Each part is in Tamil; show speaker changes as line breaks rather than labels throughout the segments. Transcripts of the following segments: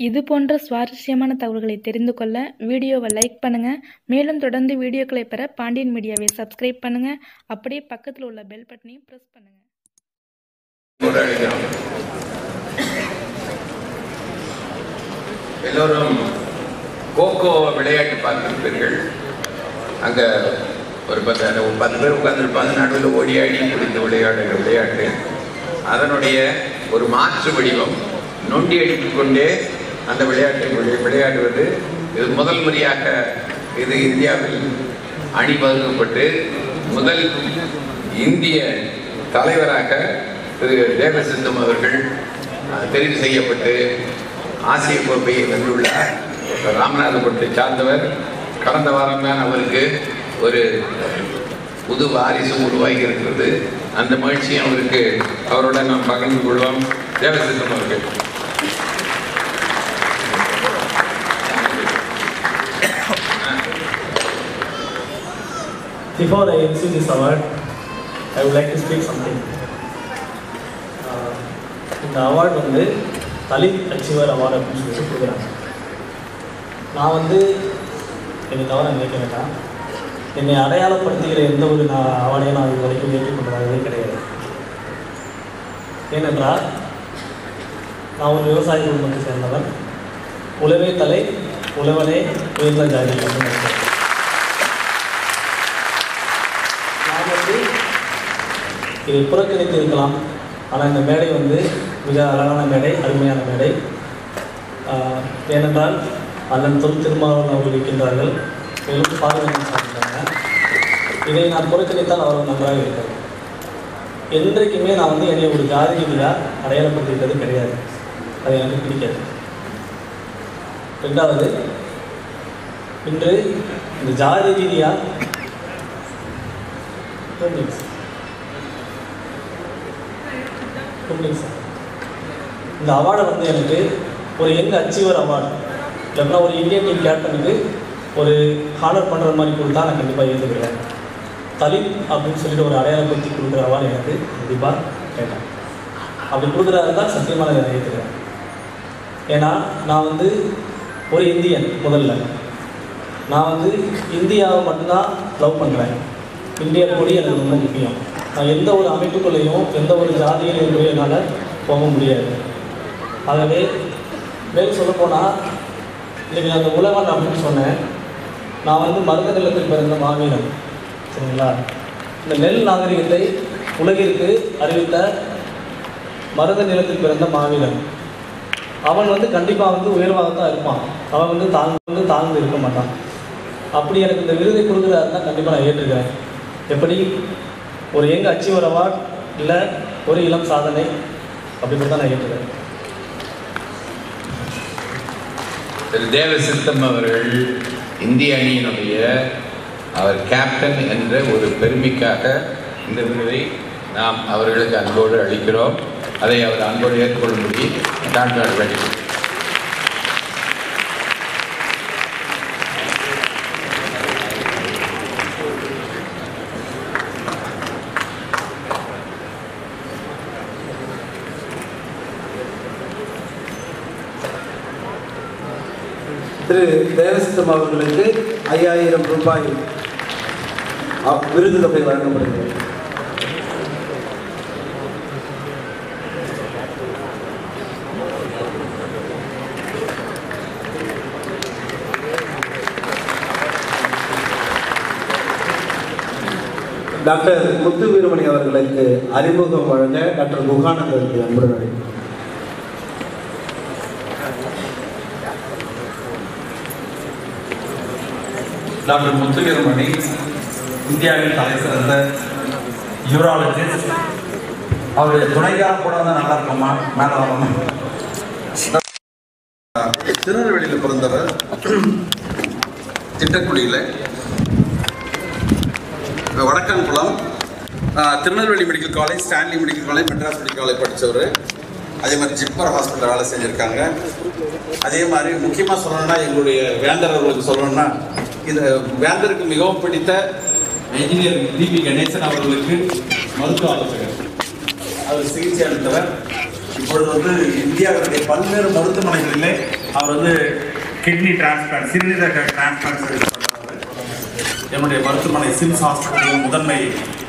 இது போன்ற சுவாரஸ்யமான தகவல்களை தெரிந்து கொள்ள வீடியோவை லைக் பண்ணுங்கள் மேலும் தொடர்ந்து வீடியோக்களை பெற பாண்டியன் மீடியாவை சப்ஸ்கிரைப் பண்ணுங்கள் அப்படியே பக்கத்தில் உள்ள பெல் பட்டனையும் ப்ரெஸ் பண்ணுங்கள்
எல்லோரும் கோகோ விளையாட்டு பார்த்துருப்பீர்கள். அங்க ஒரு பத்து பத்து பேர் உட்கார்ந்துருப்பாங்க. நடுவில் ஓடி ஆடி விளையாடுகிற விளையாட்டு. அதனுடைய ஒரு மாற்று வடிவம் நொண்டி அடித்துக்கொண்டே அந்த விளையாட்டை விளையாடுவது இது முதல் முறையாக இது இந்தியாவில் அணிவகுக்கப்பட்டு முதல் இந்திய தலைவராக திரு தேவசிந்தம் அவர்கள் தெரிவு செய்யப்பட்டு ஆசிய கோப்பையை வென்றுள்ளார் ராமநாதபுரத்தை சார்ந்தவர். கடந்த வாரம் தான் அவருக்கு ஒரு புது வாரிசு உருவாகி இருக்கிறது. அந்த மகிழ்ச்சியை அவருக்கு அவருடன் நாம் பகிர்ந்து கொள்வோம். தேவசிந்தம் அவர்கள்.
Before I receive this award, I would like to speak something. Uh, இந்த அவார்டு வந்து தலித் அச்சீவர் அவார்டு அப்படின்னு சொல்லிட்டு கொடுக்குறாங்க. நான் வந்து என்னை தவிர நினைக்க வேண்டாம். என்னை அடையாளப்படுத்துகிற எந்த ஒரு நான் அவார்டையும் நான் இது வரைக்கும் ஏற்றுக்கொண்டதாகவே கிடையாது. ஏனென்றால் நான் ஒரு விவசாய குடும்பத்தை சேர்ந்தவன். உழவே தலை உழவனே உயர்ந்த ஜாதி அப்படின்னு நினைக்கிறேன் நான் வந்து இதை புறக்கணித்து இருக்கலாம் ஆனால் இந்த மேடை வந்து மிக அழகான மேடை அருமையான மேடை. ஏனென்றால் அண்ணன் தொல் திருமாவளவன் அவர்கள் இருக்கின்றார்கள். மேலும் பாதுகாப்பு சார்ந்தாங்க இதை நான் புறக்கணித்தால் அவர்கள் நன்றாக இருக்கிறது என்றைக்குமே நான் வந்து என்னை ஒரு ஜாதி ரீதியாக அடையாளப்படுத்திக்கிட்டது கிடையாது. அது எனக்கு பிடிக்காது. ரெண்டாவது இன்று இந்த ஜாதி ரீதியாக கும்பிடுங்க சார். இந்த அவார்டை வந்து எனக்கு ஒரு யங் அச்சீவர் அவார்டு இல்லைன்னா ஒரு இந்தியன் டீம் கேப்டனுக்கு ஒரு ஹானர் பண்ணுற மாதிரி கொடுத்தா நான் கண்டிப்பாக ஏற்றுக்கிறேன் தலித் அப்படின்னு சொல்லிட்டு ஒரு அடையாளப்படுத்தி கொடுக்குற அவார்டு எனக்கு கண்டிப்பாக கேட்டேன் அப்படி கொடுக்குறாரு தான் சத்தியமாக நான் ஏற்றுக்கிறேன் ஏன்னா நான் வந்து ஒரு இந்தியன் முதல்ல. நான் வந்து இந்தியாவை மட்டும்தான் லவ் பண்ணுறேன் இந்தியா கூட எனக்கு ரொம்ப முக்கியம். நான் எந்த ஒரு அமைப்புக்குள்ளேயும் எந்த ஒரு ஜாதியிலையும் என்னால் போக முடியாது. ஆகவே மேலும் சொல்லப்போனால் இன்றைக்கி நான் அந்த உழவன் அப்படின்னு சொன்னேன். நான் வந்து மருத நிலத்தில் பிறந்த மாவீரன் சரிங்களா? இந்த நெல் நாகரிகத்தை உலகிற்கு அறிவித்த மருத நிலத்தில் பிறந்த மாவீரன். அவன் வந்து கண்டிப்பாக வந்து உயர்வாக தான் இருப்பான். அவன் வந்து தாழ்ந்து வந்து தாழ்ந்து இருக்க மாட்டான். அப்படி எனக்கு இந்த விருதை கொடுக்குறாருன்னா கண்டிப்பாக நான் ஏற்றுக்கிறேன். எப்படி? ஒரு யங் அச்சீவர் அவார்ட் இல்லை ஒரு இளம் சாதனை? அப்படின்னு தான் நான் ஏற்றுக்கிறேன்.
திரு தேவசித்தம் அவர்கள் இந்திய அணியினுடைய அவர் கேப்டன் என்ற ஒரு பெருமைக்காக இந்த விருதை நாம் அவர்களுக்கு அன்போடு அளிக்கிறோம். அதை அவர் அன்போடு ஏற்றுக்கொள்ளும்படி டாக்டர் வேண்டிக்
திரு தேவசித்தம் அவர்களுக்கு ஐயாயிரம் ரூபாய் விருது தொகை வழங்கப்படுகிறது டாக்டர் முத்து வீரமணி அவர்களுக்கு அறிமுகம் வழங்க டாக்டர் முகானந்தருக்கு அன்புடன் அழைக்கிறேன்.
டாக்டர் முத்துவீரமணி இந்தியாவில் தலை சிறந்த யூராலஜிஸ்ட் அவருடைய துணையாக கூட வந்து நல்லா இருக்குமா? மேலே வரணும் திருநெல்வேலியில் பிறந்தவர் திட்டக்குடியில். Vadakkankulam Tirunelveli medical college Stanley medical college Madras medical college படித்தவர் அதே மாதிரி ஜிப்பர் ஹாஸ்பிட்டல் வேலை செஞ்சுருக்காங்க. அதே மாதிரி முக்கியமாக சொல்லணும்னா எங்களுடைய வேந்தர் அவர்களுக்கு சொல்லணும்னா இந்த வேந்தருக்கு மிகவும் பிடித்த என்ஜினியர் டிபி கணேசன் அவர்களுக்கு மருத்துவ ஆலோசகர். அவர் சிகிச்சை அளித்தவர். இப்பொழுது வந்து இந்தியாவினுடைய பல்வேறு மருத்துவமனைகளிலே அவர் வந்து கிட்னி டிரான்ஸ்பிளான்ட் சிறுநீரக டிரான்ஸ்பிளான்ட் என்னுடைய மருத்துவமனை சிம்ஸ் ஹாஸ்பிட்டலின் முதன்மை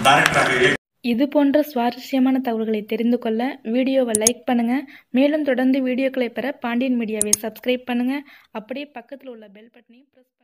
டைரக்டராக
இது போன்ற சுவாரஸ்யமான தகவல்களை தெரிந்து கொள்ள வீடியோவை லைக் பண்ணுங்கள் மேலும் தொடர்ந்து வீடியோக்களை பெற பாண்டியன் மீடியாவை சப்ஸ்கிரைப் பண்ணுங்கள் அப்படியே பக்கத்தில் உள்ள பெல் பட்டனையும் ப்ரெஸ்